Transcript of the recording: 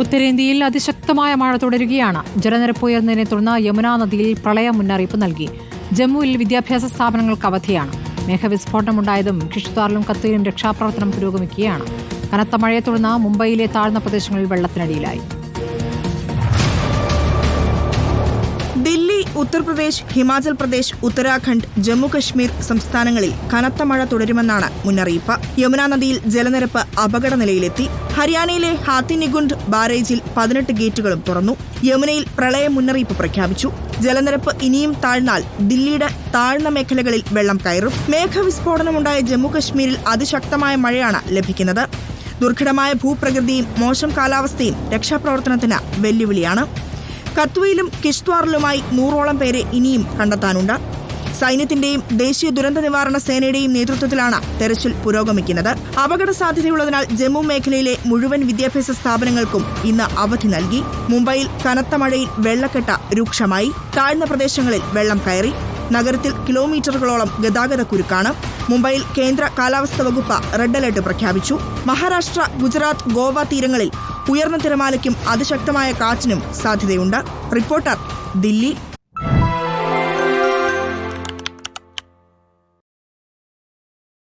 ഉത്തരേന്ത്യയിൽ അതിശക്തമായ മഴ തുടരുകയാണ്. ജലനിരപ്പ് ഉയർന്നതിനെ തുടർന്ന് യമുനാ നദിയിൽ പ്രളയ മുന്നറിയിപ്പ് നൽകി. ജമ്മുവിൽ വിദ്യാഭ്യാസ സ്ഥാപനങ്ങൾക്ക് അവധിയാണ്. മേഘവിസ്ഫോടനമുണ്ടായതും കിഷ്ത്വാറിലും കത്തിയിലും രക്ഷാപ്രവർത്തനം പുരോഗമിക്കുകയാണ്. കനത്ത മഴയെ തുടർന്ന് മുംബൈയിലെ താഴ്ന്ന പ്രദേശങ്ങളിൽ വെള്ളത്തിനടിയിലായി. ഉത്തർപ്രദേശ് ഹിമാചൽ പ്രദേശ് ഉത്തരാഖണ്ഡ് ജമ്മു കശ്മീർ സംസ്ഥാനങ്ങളിൽ കനത്ത മഴ തുടരുമെന്നാണ് മുന്നറിയിപ്പ്. യമുനാ നദിയിൽ ജലനിരപ്പ് അപകട നിലയിലെത്തി. ഹരിയാനയിലെ ഹാത്തിനിഗുണ്ട് ബാരേജിൽ പതിനെട്ട് ഗേറ്റുകളും തുറന്നു. യമുനയിൽ പ്രളയ മുന്നറിയിപ്പ് പ്രഖ്യാപിച്ചു. ജലനിരപ്പ് ഇനിയും താഴ്ന്നാൽ ദില്ലിയുടെ താഴ്ന്ന മേഖലകളിൽ വെള്ളം കയറും. മേഘവിസ്ഫോടനമുണ്ടായ ജമ്മുകശ്മീരിൽ അതിശക്തമായ മഴയാണ് ലഭിക്കുന്നത്. ദുർഘടമായ ഭൂപ്രകൃതിയും മോശം കാലാവസ്ഥയും രക്ഷാപ്രവർത്തനത്തിന് വെല്ലുവിളിയാണ്. കത്വയിലും കിഷ്ത്വാറിലുമായി നൂറോളം പേരെ ഇനിയും കണ്ടെത്താനുണ്ട്. സൈന്യത്തിന്റെയും ദേശീയ ദുരന്ത നിവാരണ സേനയുടെയും നേതൃത്വത്തിലാണ് തെരച്ചിൽ പുരോഗമിക്കുന്നത്. അപകട സാധ്യതയുള്ളതിനാൽ ജമ്മു മേഖലയിലെ മുഴുവൻ വിദ്യാഭ്യാസ സ്ഥാപനങ്ങൾക്കും ഇന്ന് അവധി നൽകി. മുംബൈയിൽ കനത്ത മഴയിൽ വെള്ളക്കെട്ട് രൂക്ഷമായി. താഴ്ന്ന പ്രദേശങ്ങളിൽ വെള്ളം കയറി. നഗരത്തിൽ കിലോമീറ്ററുകളോളം ഗതാഗത കുരുക്കാണ്. മുംബൈയിൽ കേന്ദ്ര കാലാവസ്ഥ വകുപ്പ് റെഡ് അലർട്ട് പ്രഖ്യാപിച്ചു. മഹാരാഷ്ട്ര ഗുജറാത്ത് ഗോവ തീരങ്ങളിൽ ഉയർന്ന തിരമാലയ്ക്കും അതിശക്തമായ കാറ്റിനും സാധ്യതയുണ്ട്. റിപ്പോർട്ടർ ദില്ലി.